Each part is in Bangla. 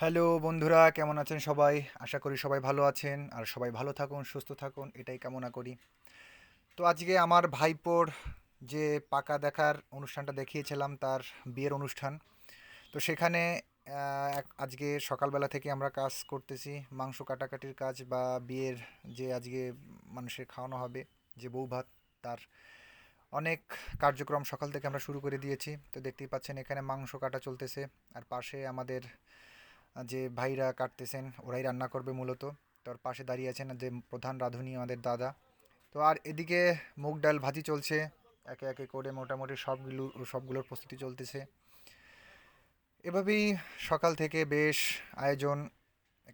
হ্যালো বন্ধুরা, কেমন আছেন সবাই? আশা করি সবাই ভালো আছেন আর সবাই ভালো থাকুন, সুস্থ থাকুন, এটাই কামনা করি। তো আজকে আমার ভাইপোর যে পাকা দেখার অনুষ্ঠানটা দেখিয়েছিলাম, তার বিয়ের অনুষ্ঠান। তো সেখানে আজকে সকালবেলা থেকে আমরা কাজ করতেছি, মাংস কাটাকাটির কাজ বা বিয়ের যে আজকে মানুষের খাওয়ানো হবে, যে বউ ভাত, তার অনেক কার্যক্রম সকাল থেকে আমরা শুরু করে দিয়েছি। তো দেখতেই পাচ্ছেন এখানে মাংস কাটা চলতেছে, আর পাশে আমাদের যে ভাইরা কাটতেছেন, ওরাই রান্না করবে মূলত। তার পাশে দাঁড়িয়ে আছেন যে প্রধান রাঁধুনি, আমাদের দাদা। তো আর এদিকে মুগ ডাল ভাজি চলছে। একে একে করে মোটামুটি সবগুলো, সবগুলোর প্রস্তুতি চলতেছে। এভাবেই সকাল থেকে বেশ আয়োজন,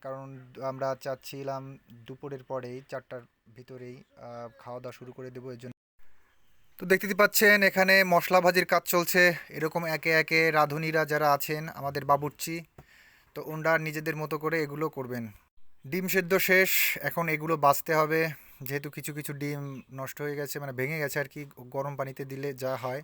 কারণ আমরা চাচ্ছিলাম দুপুরের পরেই, চারটার ভিতরেই খাওয়া দাওয়া শুরু করে দেবো এর জন্য। তো দেখতে পাচ্ছেন, এখানে মশলা ভাজির কাজ চলছে। এরকম একে একে রাঁধুনিরা যারা আছেন, আমাদের বাবুর্চি তো ওনারা নিজেদের মতো করে এগুলো করবেন। ডিম সেদ্ধ শেষ, এখন এগুলো বাঁচতে হবে। যেহেতু কিছু কিছু ডিম নষ্ট হয়ে গেছে মানে ভেঙে গেছে আর কি, গরম পানিতে দিলে যা হয়।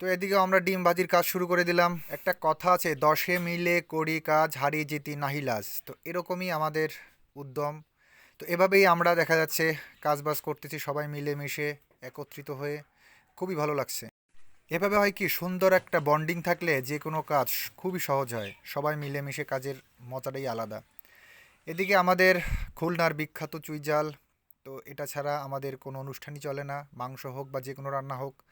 তো এদিকে আমরা ডিম বাজির কাজ শুরু করে দিলাম। একটা কথা আছে, দশে মিলে করি কাজ হারিয়ে জিতি নাহিলাস তো এরকমই আমাদের উদ্যম। তো এভাবেই আমরা দেখা যাচ্ছে, কাজবাজ করতেছি সবাই মিলে মিশে একত্রিত হয়ে। খুবই ভালো লাগছে। এভাবে হয় কি সুন্দর একটা বন্ডিং থাকলে যে কোনো কাজ খুবই সহজ হয়। সবাই মিলেমিশে কাজের মজাটাই আলাদা। এদিকে আমাদের খুলনার বিখ্যাত চুইজাল তো এটা ছাড়া আমাদের কোনো অনুষ্ঠানই চলে না। মাংস হোক বা যে কোনো রান্না হোক।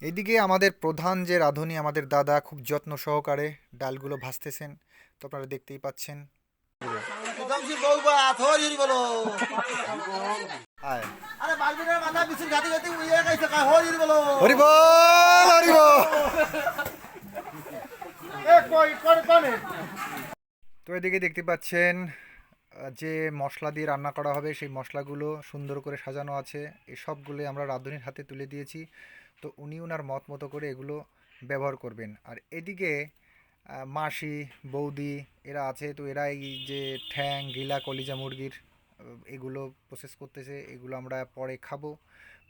এদিকে আমাদের প্রধান যে রাঁধুনি আমাদের দাদা খুব যত্ন সহকারে ডালগুলো ভাজতেছেন। তো আপনারা দেখতেই পাচ্ছেন। জংশী বলো হরি বলো। তো এদিকে দেখতে পাচ্ছেন যে মশলা দিয়ে রান্না করা হবে সেই মশলাগুলো সুন্দর করে সাজানো আছে। এই সবগুলো আমরা রাঁধুনির হাতে তুলে দিয়েছি। তো উনি ওনার মত মতো করে এগুলো ব্যবহার করবেন। আর এদিকে মাসি বৌদি এরা আছে। তো এরা এই যে ঠ্যাং গিলা কলিজা মুরগির এগুলো প্রসেস করতেছে, এগুলো আমরা পরে খাব,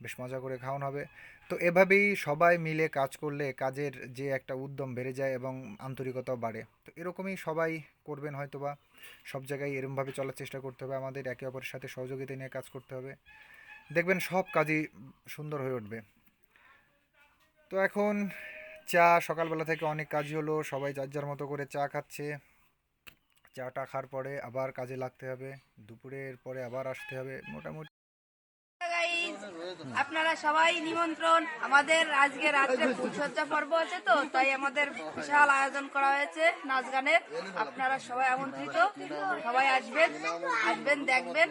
বেশ মজা করে খাওয়ানো হবে। তো এভাবেই সবাই মিলে কাজ করলে কাজের যে একটা উদ্যম বেড়ে যায় এবং আন্তরিকতাও বাড়ে। তো এরকমই সবাই করবেন হয়তোবা, সব জায়গায় এরমভাবে চলার চেষ্টা করতে হবে, আমাদের একে অপরের সাথে সহযোগিতা নিয়ে কাজ করতে হবে। দেখবেন সব কাজই সুন্দর হয়ে উঠবে। তো এখন চা সকালবেলা থেকে অনেক কাজই হলো, সবাই যার যার মতো করে চা খাচ্ছে। চাটা খাওয়ার পরে আবার কাজে লাগতে হবে। দুপুরের পরে আবার আসতে হবে। মোটামুটি আপনারা সবাই নিমন্ত্রণ। আমাদের আজকে রাত্রে ফুলসজ্জা পর্ব আছে তো, তাই আমাদের বিশাল আয়োজন করা হয়েছে নাচ গানের। আপনারা সবাই আমন্ত্রিত। সবাই আসবেন আসবেন, দেখবেন।